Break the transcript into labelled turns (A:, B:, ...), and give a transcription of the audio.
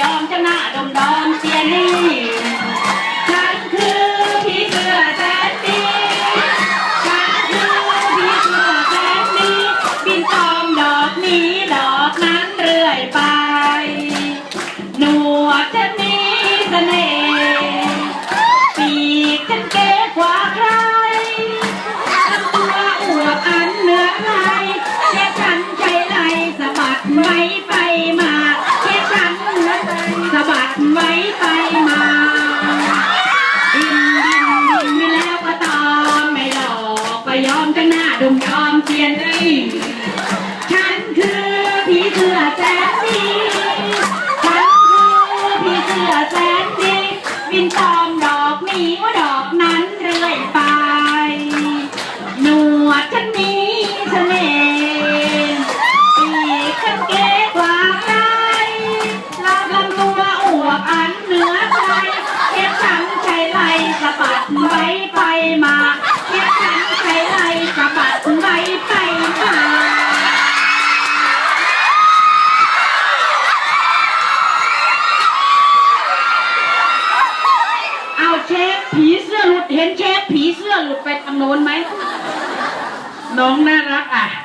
A: ยอมชนะดมดอมเสียนี่ฉันคือผีเสื้อแสนดีฉันคือผีเสื้อแสนดีบินตอมดอกนี้ดอกนั้นเรื่อยไป หนวดฉันมีเสน่ห์ปีกฉันเก๋กว่าใครตัวอวบอันเหนือใครแค่ฉันใจไหลสะบัดไว้ไปมา ดไว้ไปมาดินดินดินไม่แล้วก็ตามไม่หลอกก็ยอมกันหน้าดุมยอมเสียนรีฉันคือผีเสื้อแสนดีฉันคือพี่เสือแสนดีบินตอมดอกนี้ว่าดอกนั้นเรื่อยไป หนวดฉันมี มาเก็บฉันใช้ไรกระบัดไปไปมาเอาเชฟผีเสื้อหลุดเห็นเชฟผีเสื้อหลุดไปทางโน้นไหม น้องน่ารักอะ